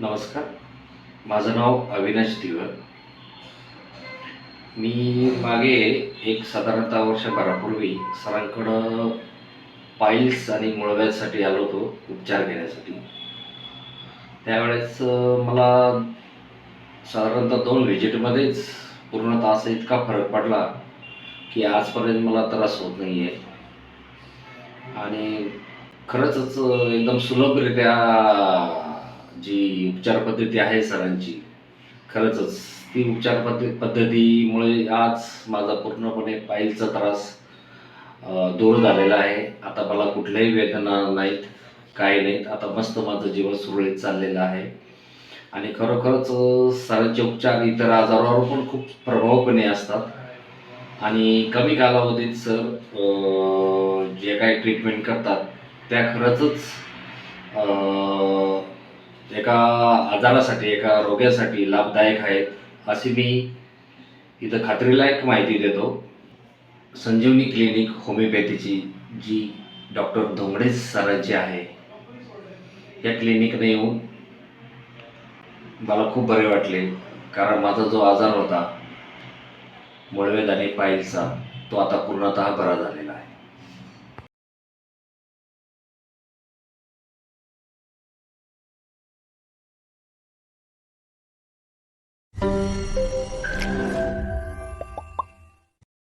नमस्कार. माझं नाव अविनाश दिवळ मी मागे एक साधारणतः वर्षभरापूर्वी सरांकडं पाईल्स आणि मुळव्यासाठी आलो होतो उपचार घेण्यासाठी. त्यावेळेस मला साधारणतः दोन व्हिजिटमध्येच पूर्णतः असा इतका फरक पडला की आजपर्यंत मला त्रास होत नाही आहे आणि खरंच एकदम सुलभरित्या जी उपचार पद्धती आहे सरांची खरंच ती उपचार पद्ध पद्धतीमुळे आज माझा पूर्णपणे पायलचा त्रास दूर झालेला आहे. आता मला कुठल्याही वेदना नाहीत काही नाहीत. आता मस्त माझं जीवन सुरळीत चाललेलं आहे. आणि खरोखरच सरांचे उपचार इतर आजारावर पण खूप प्रभावपणे असतात. आणि कमी कालावधीत सर जे काही ट्रीटमेंट करतात त्या खरंच एका आजारासाठी एका रोग्यासाठी लाभदायक आहेत अशी मी इथं खात्रीलायक माहिती देतो. संजीवनी क्लिनिक होमिओपॅथीची जी डॉक्टर धोंगडे सरांची आहे. या क्लिनिकने येऊन मला खूप बरे वाटले कारण माझा जो आजार होता मुळवेद आणि पायलचा तो आता पूर्णतः बरा झालेला आहे.